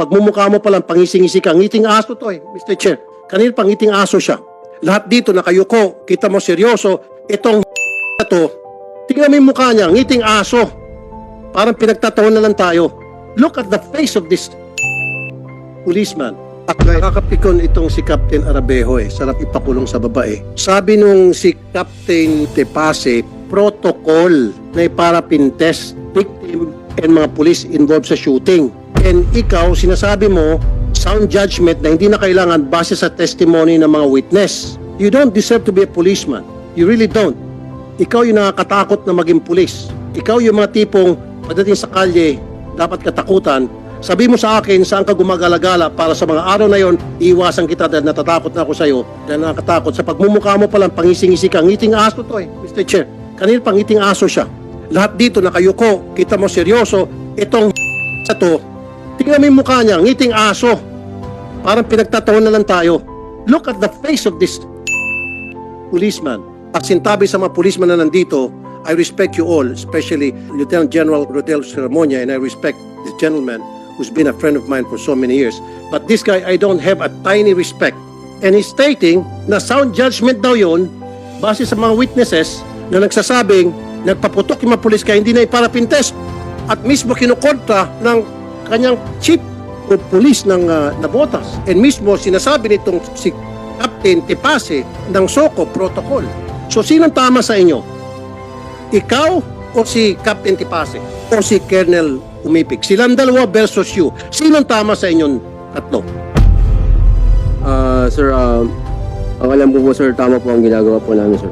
pagmumukha mo pa lang, pangising-isi ka. Ngiting aso to eh, Mr. Chair. Kanina pangiting aso siya. Lahat dito nakayuko, kita mo seryoso. Itong na to, tingnan mo yung mukha niya, ngiting aso. Parang pinagtataon na lang tayo. Look at the face of this policeman. At nakakapikon itong si Captain Arabejo eh. Sarap ipakulong sa babae. Sabi nung si Captain Tepase, protocol na iparapin test victim and mga police involved sa shooting. And ikaw, sinasabi mo, sound judgment na hindi na kailangan base sa testimony ng mga witness. You don't deserve to be a policeman. You really don't. Ikaw yung nakakatakot na maging pulis. Ikaw yung mga tipong pagdating sa kalye, dapat katakutan. Sabi mo sa akin saan ka gumagalagala para sa mga araw na yon, iiwasan kita dahil natatakot na ako sa iyo dahil nakakatakot. Sa pagmumukha mo pa lang, pangising-isi ka. Ngiting aso to eh, Mr. Chair. Kanina pangiting aso siya. Lahat dito nakayuko, kita mo seryoso. Itong sa to, tingnan mo yung mukha niya, ngiting aso. Parang pinagtataon na lang tayo. Look at the face of this policeman. At sintabi sa mga policeman na nandito, I respect you all, especially Lieutenant General Rodel Cermonia, and I respect this gentleman who's been a friend of mine for so many years. But this guy, I don't have a tiny respect. And he's stating na sound judgment daw yon base sa mga witnesses na nagsasabing nagpaputok yung mga pulis kaya hindi na iparapin test. At mismo kinukontra ng kanyang chief o pulis ng uh, Nabotas. And mismo sinasabi nitong si Captain Tipase ng SOCO protocol. So sinong tama sa inyo? Ikaw o si Captain Tipase? O si Colonel Umipig? Silang dalawa versus you. Sinong tama sa inyong tatlo? Ah, sir, um, ang alam ko po, sir, tama po ang ginagawa po namin, sir.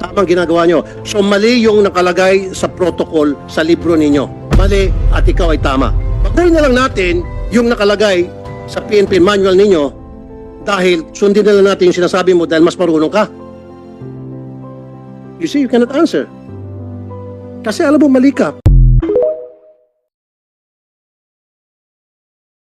Tamang ginagawa nyo. So mali yung nakalagay sa protocol sa libro ninyo. Mali at ikaw ay tama. Baguhin na lang natin yung nakalagay sa PNP manual ninyo dahil sundin na lang natin yung sinasabi mo dahil mas marunong ka. You see, you cannot answer. Kasi alam mo, mali ka.